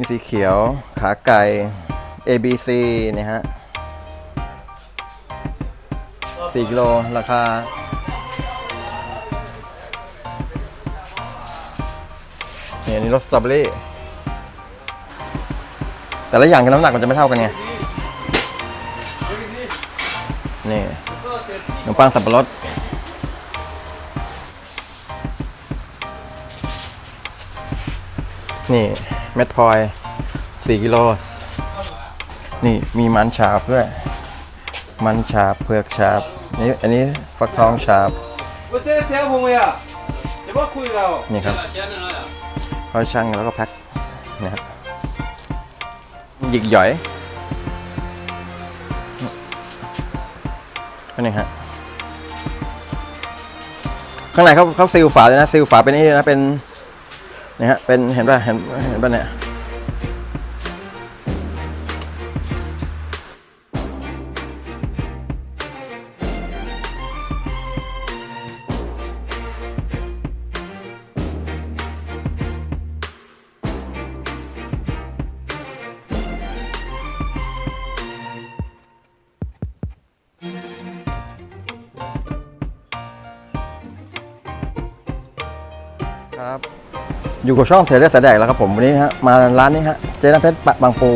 มีสีเขียว ขาไก่ A B C เนี่ยฮะสี่กิโล ราคา เนี่ยนี่รสสตรอเบอรี่ แต่ละอย่างกับน้ำหนักมันจะไม่เท่ากันไง นี่ขนมปังสับปะรดนี่ เม็ดพลอย 4 กิโล นี่มีมันฉาบด้วย มันฉาบเผือกฉาบนี่อันนี้ฟักทองฉาบนี่ครับเขาช่างแล้วก็แพ็คนะครับหยิกหย่อยนี่ฮะข้างในเขาเขาซีลฝาเลยนะซีลฝาเป็นนี่นะเป็น นี่ฮะเป็นเห็นป่ะเห็นเห็นป่ะเนี่ย อยู่กับช่องเทเลสแดกแล้วครับผมวันนี้ฮะมาร้านนี้ฮะเจน้ำเพชรบางปู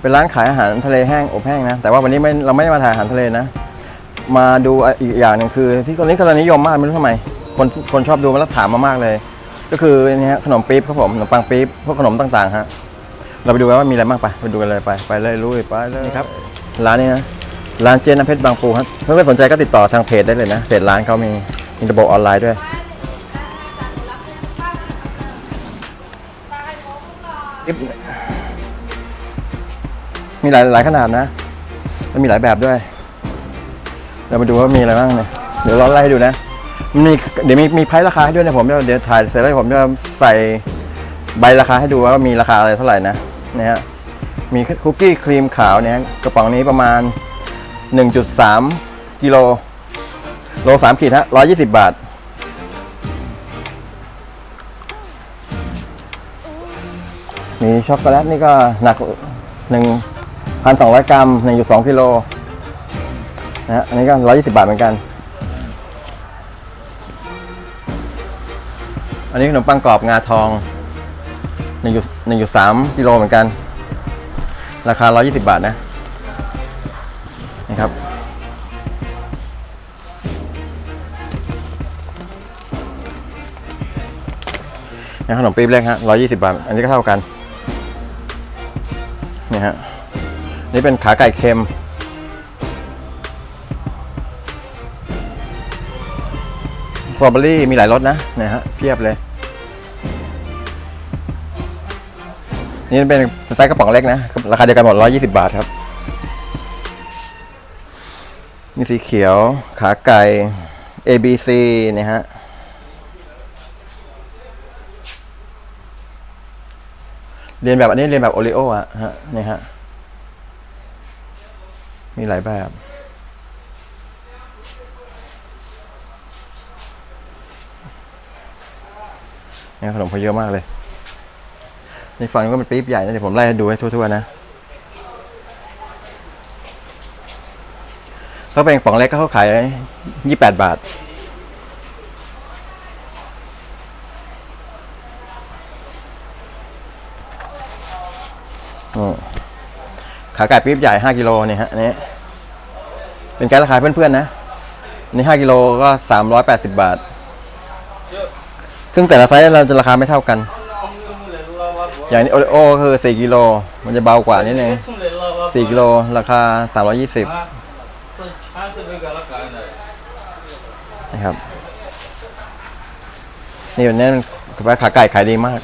เป็นร้านขายอาหารทะเลแห้งอบแห้งนะแต่ว่าวันนี้ไม่เราไม่ได้มาถ่ายอาหารทะเลนะ มาดูอีกอย่างหนึ่งคือ ที่คนนี้กำลังนิยมมากไม่รู้ทำไมคนคนชอบดูมาแล้วถามมามากเลย ก็คือนี่ฮะขนมปี๊บครับผมขนมปังปี๊บพวกขนมต่างๆฮะเราไปดูกันว่ามีอะไรบ้างไปไปดูกันเลยไปไปเลยลุยไปเลยนี่ครับ ร้านนี้นะร้านเจน้ำเพชรบางปูครับเพื่อนๆสนใจก็ติดต่อทางเพจได้เลยนะเพจร้านเขามีมีระบบออนไลน์ด้วย มีหลายหลายขนาดนะแล้วมีหลายแบบด้วย เรามาดูว่ามีอะไรบ้างเนี่ย เดี๋ยวเราไล่ให้ดูนะมันมีเดี๋ยวมีมีไพ่ราคาให้ด้วยนะผมเดี๋ยวเดี๋ยวถ่ายเสร็จแล้วผมจะใส่ใบราคาให้ดูว่ามีราคาอะไรเท่าไหร่นะนะฮะ มีคุกกี้ครีมขาวเนี่ยกระป๋องนี้ประมาณ 1.3 กิโล โลสามขีดฮะ120 บาท ช็อกโกแลตนี่ก็หนักหนึ่งพันสองร้อยกรัมหนึ่งจุดสองกิโลนะฮะอันนี้ก็ร้อยยี่สิบาทเหมือนกัน อันนี้ขนมปังกรอบงาทองหนึ่งจุดหนึ่งจุดสามกิโลเหมือนกัน ราคาร้อยยี่สิบาทนะนี่ครับขนมปี๊บเล็กฮะร้อยยี่สิบาท อันนี้ก็เท่ากัน ฮะ นี่เป็นขาไก่เค็ม สตรอเบอรี่มีหลายรสนะเนี่ยฮะเพียบเลย นี่เป็นไตล์กระป๋องเล็กนะ ราคาเดียวกันหมดร้อยยี่สิบาทครับ มีสีเขียว ขาไก่ A B C เนี่ยฮะ เรียนแบบอันนี้เรียนแบบโอริโออะฮะนี่ฮะ มีหลายแบบนี่ขนมเขาเยอะมากเลย ในฝั่งก็เป็นปี๊บใหญ่นะเดี๋ยวผมไล่ดูให้ทั่วๆนะเขาเป็นกล่องเล็กก็เขาขายยี่แปดบาท ขาไก่ปี๊บใหญ่ห้ากิโลเนี่ฮะนนี้เป็นการาคาเพื่อนๆนะนี่ห้ากิโลก็สามร้อยแปดสิบบาท ซึ่งแต่ละไซส์เราจะราคาไม่เท่ากัน อย่างนี้โอริโอคือสี่กิโลมันจะเบากว่านิดนึงสี่กิโลราคาสามร้อยี่สิบนะครับ นี่วันนี้คือว่าขาไก่ขายดีมาก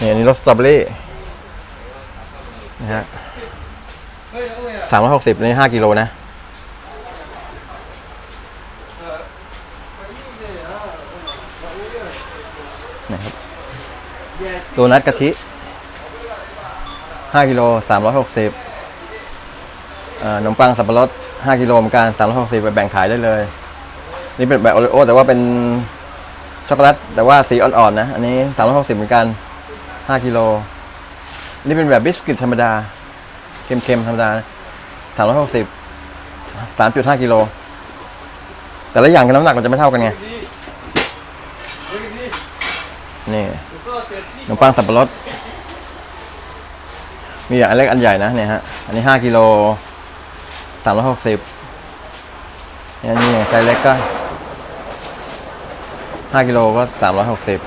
นี่อันนี้รสสตรอเบอรี่นะฮะสามร้อยหกสิบนี่ห้ากิโลนะนะครับโดนัทกะทิห้ากิโลสามร้อยหกสิบขนมปังสับปะรดห้ากิโลเหมือนกันสามร้อยหกสิบไปแบ่งขายได้เลย นี่เป็นแบบโอริโอแต่ว่าเป็นช็อกโกแลตแต่ว่าสีอ่อนๆนะ อันนี้สามร้อยหกสิบเหมือนกัน 5กิโลนี่เป็นแบบบิสกิตธรรมดา เค็มๆธรรมดาสามร้อยหกสิบสามจุดห้ากิโล แต่ละอย่างกัน้ำหนักมันจะไม่เท่ากันไง นี่ขนมปังสับปะรด มีอย่างเล็กอันใหญ่นะเนี่ยฮะ อันนี้ห้ากิโลสามร้อยหกสิบอันนี้อย่างไซส์เล็กก็ห้ากิโลก็สามร้อยหกสิบ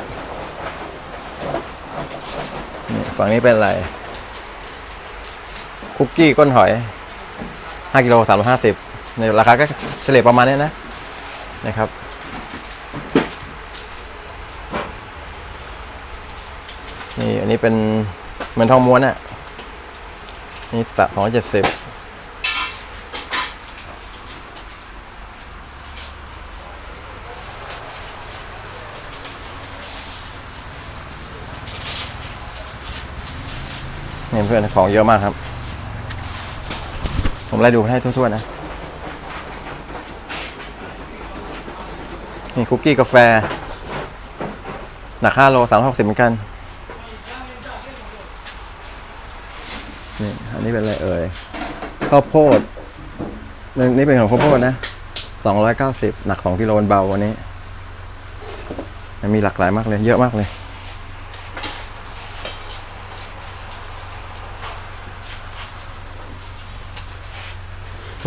ฝั่งนี้เป็นอะไร คุกกี้ก้นหอยห้ากิโลสามร้อยห้าสิบในราคาก็เฉลี่ยประมาณนี้นะนะครับ นี่อันนี้เป็นเหมือนทองม้วนอะนี่สะสองเจ็ดสิบ นี่เพื่อนของเยอะมากครับ ผมไล่ดูให้ทั่วๆนะ นี่คุกกี้กาแฟ หนักห้าโลสามหกสิบเหมือนกันนี่อันนี้เป็นอะไรเอ่ยข้าวโพดนี่นี่เป็นของข้าวโพดนะสองร้อยเก้าสิบหนักสองกิโลเบาวันนี้ มีหลากหลายมากเลย เยอะมากเลย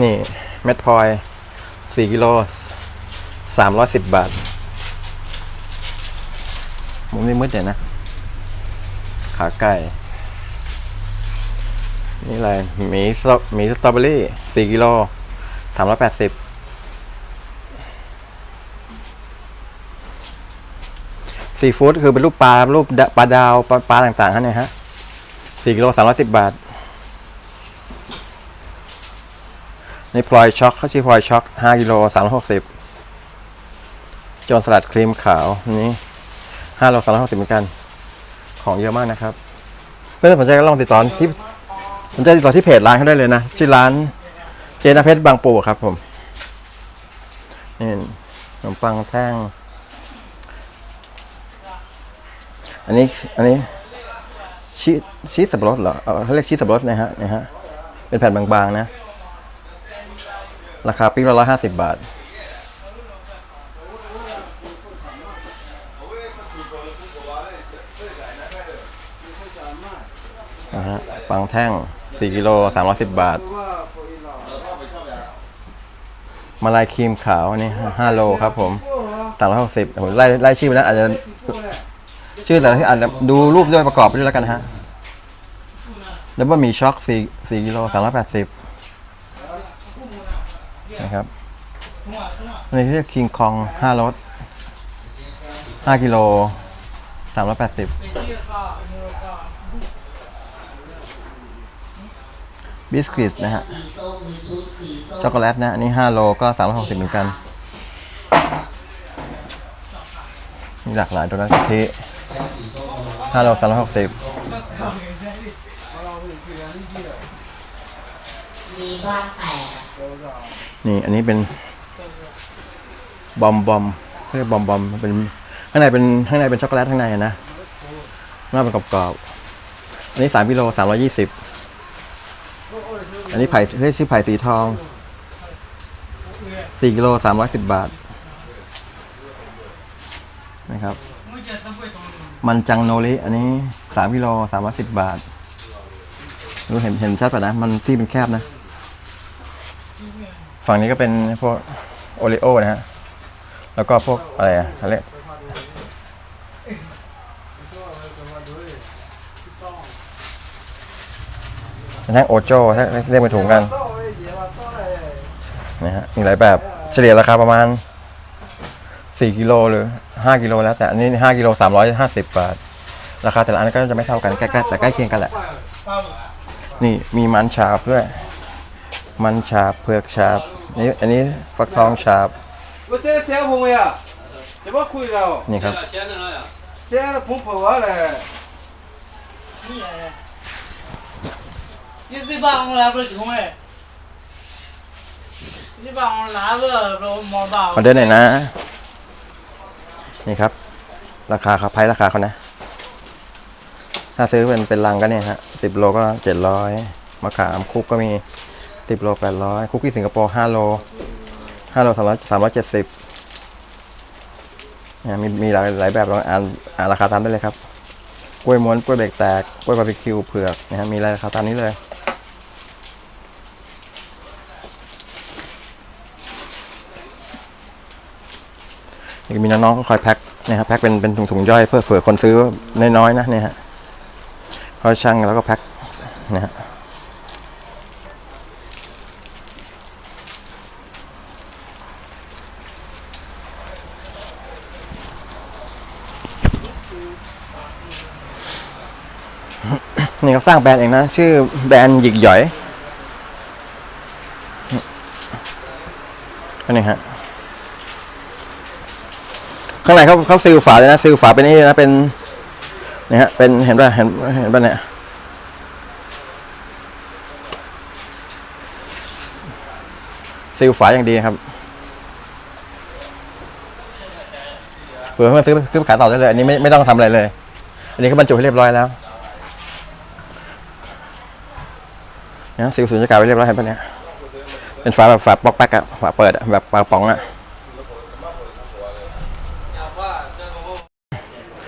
นี่เม็ดพลอยสี่กิโลสามร้อยสิบบาท มุมนี้มืดเดี๋ยนะ ขาไก่ นี่อะไรหมีสตอหมีสตรอเบอรี่สี่กิโลสามร้อยแปดสิบซีฟู้ดคือเป็นรูปปลารูปปลาดาวปลาปลาต่างๆฮะเนี่ยฮะสี่กิโลสามร้อยสิบบาท ในพลอยช็อกเขาชื่อพลอยช็อกห้ากิโลสามร้อยหกสิบจนสลัดครีมขาวนี้ห้าโลสามร้อยหกสิบเหมือนกัน ของเยอะมากนะครับเพื่อนสนใจก็ลองติดต่อที่สนใจติดต่อที่เพจร้านเขาได้เลยนะชื่อร้านเจนาเพชรบางปูครับ ผมนี่ขนมปังแท่ง อันนี้ อันนี้ชีสชีสสับปะรดเหรอเอาเขาเรียกชีสสับปะรดนะฮะนะฮะเป็นแผ่นบางๆนะ ราคาปิ๊กละร้อยห้าสิบบาทนะฮะปังแท่งสี่กิโลสามร้อยสิบบาท มาลายครีมขาวนี่ห้าโลครับผมสามร้อยหกสิบผมไล่ไล่ชื่อไปแล้วอาจจะชื่อแต่ที่อาจจะดูรูปด้วยประกอบไปด้วยแล้วกันฮะ แล้วบะหมี่ช็อกสี่สี่กิโลสามร้อยแปดสิบ นะครับอันนี้เรียกคิงคองห้ารสห้ากิโลสามร้อยแปดสิบบิสกิตนะฮะ ช็อกโกแลตนะ อันนี้ห้าโลก็สามร้อยหกสิบเหมือนกัน มีหลากหลายตัวนะกะทิห้าโลสามร้อยหกสิบมีบ้านแตก นี่อันนี้เป็นบอมบอมเรียกบอมบอมเป็นข้างในเป็นข้างในเป็นช็อกโกแลตข้างในนะหน้าเป็นกรอบๆอันนี้สามกิโลสามร้อยี่สิบอันนี้ไผ่เฮ้ยชื่อไผ่สีทองสี่กิโลสามร้อยสิบบาทนะครับ มันจังโนริอันนี้สามกิโลสามร้อยสิบบาทดูเห็นเห็นชัดป่ะนะ มันที่เป็นแคบนะ ฝั่งนี้ก็เป็นพวกโอริโอนะฮะ แล้วก็พวกอะไรอะเขาเรียกเป็นแท่งโอโจ้ถ้าเรียกเป็นถุงกันนะฮะ มีหลายแบบ เฉลี่ยราคาประมาณ 4 กิโลหรือ 5 กิโลแล้วแต่อันนี้ 5 กิโล 350 บาท ราคาแต่ละอันก็จะไม่เท่ากันใกล้ๆแต่ใกล้เคียงกันแหละ นี่มีมันฉาบด้วย มันฉาบเผือกฉาบนี่อันนี้ฟักทองฉาบมันเสี้ยวผมอะจ我这钱不没呀？怎么亏了？นี่ครับเสี不破我嘞。你这把อ拿不了穷嘞。你把สิบบาท。ของเราเดินหน่อยนะ นี่ครับ ราคาครับไพ่ราคาเขานะ ถ้าซื้อเป็นเป็นลังก็เนี่ยฮะสิบโลก็เจ็ดร้อยมะขามคุกก็มี สิบโลแปดร้อยคุกที่สิงคโปร์ห้าโลห้าโลสามร้อยสามร้อยเจ็ดสิบเนี่ยมีมีหลายหลายแบบลองอ่านอ่านราคาตามได้เลยครับกล้วยม้วนกล้วยเบรกแตกกล้วยบาร์บีคิวเผือกนะฮะมีราคาตามนี้เลยนี่ก็มีน้องๆคอยแพ็คนะครับแพ็คเป็นเป็นถุงๆย่อยเพื่อเผื่อคนซื้อน้อยๆนะเนี่ยฮะเขาช่างแล้วก็แพ็คนะฮะ นี่เขาสร้างแบรนด์เองนะ ชื่อแบรนด์หยิกหย่อยอันนี้ฮะข้างในเขาเขาซีลฝาเลยนะซีลฝาเป็นนี่นะเป็นเนี่ยฮะเป็นเห็นป่ะเห็นเห็นป่ะเนี่ยซีลฝาอย่างดีครับเผื่อเพื่อนซื้อซื้อขายต่อได้เลย อันนี้ไม่ไม่ต้องทำอะไรเลย อันนี้ก็บรรจุให้เรียบร้อยแล้ว นี่ยซีลสูญญากาศไว้เรียบร้อยเห็นป่ะเนี่ยเป็นฝาแบบฝาป๊อกแป๊กอะฝาเปิดอะแบบฝาป๋องอะ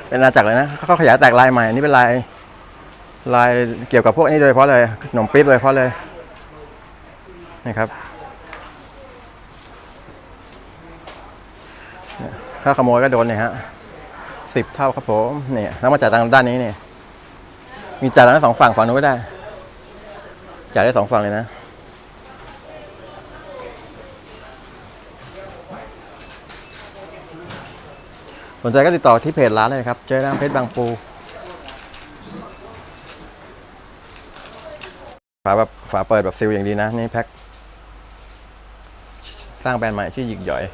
เป็นอาจักรเลยนะเขาขยายแตกลายใหม่อันนี้เป็นลายลายเกี่ยวกับพวกนี้โดยเฉพาะเลยขนมปี๊บโดยเฉพาะเลยนี่ครับถ้าขโมยก็โดนเนี่ยฮะสิบเท่าครับผมเนี่ยแล้วมาจ่ายทางด้านนี้เนี่ยมีจ่ายทั้งสองฝั่งฝั่งนู้นก็ได้ จ่ายได้สองฝั่งเลยนะสนใจก็ติดต่อที่เพจร้านเลยครับ เจอน้ำเพชรบางปูฝาแบบฝาเปิดแบบซิลอย่างดีนะ นี่แพ็คสร้างแบรนด์ใหม่ชื่อหยิกหย่อย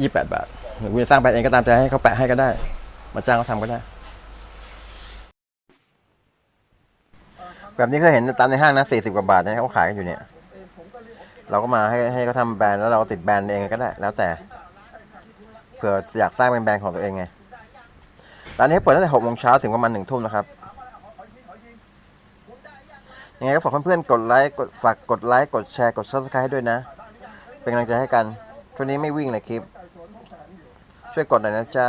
ยี่แปดบาทหรือคุณจะสร้างแบรนด์เองก็ตามใจให้เขาแปะให้ก็ได้ มาจ้างเขาทำก็ได้ แบบนี้เคยเห็นตามในห้างนะสี่สิบกว่าบาทนะเขาขายกันอยู่เนี่ย เราก็มาให้ให้เขาทำแบรนด์แล้วเราติดแบรนด์เองก็ได้ แล้วแต่เผื่ออยากสร้างเป็นแบรนด์ของตัวเองไงร้านนี้เปิดตั้งแต่หกโมงเช้าถึงประมาณหนึ่งทุ่มนะครับยังไงก็ฝากเพื่อนๆกดไลค์กดฝากกดไลค์กดแชร์กด subscribe ให้ด้วยนะ เป็นกำลังใจให้กันช่วงนี้ไม่วิ่งเลยคลิป ช่วยกดหน่อยนะจ๊ะ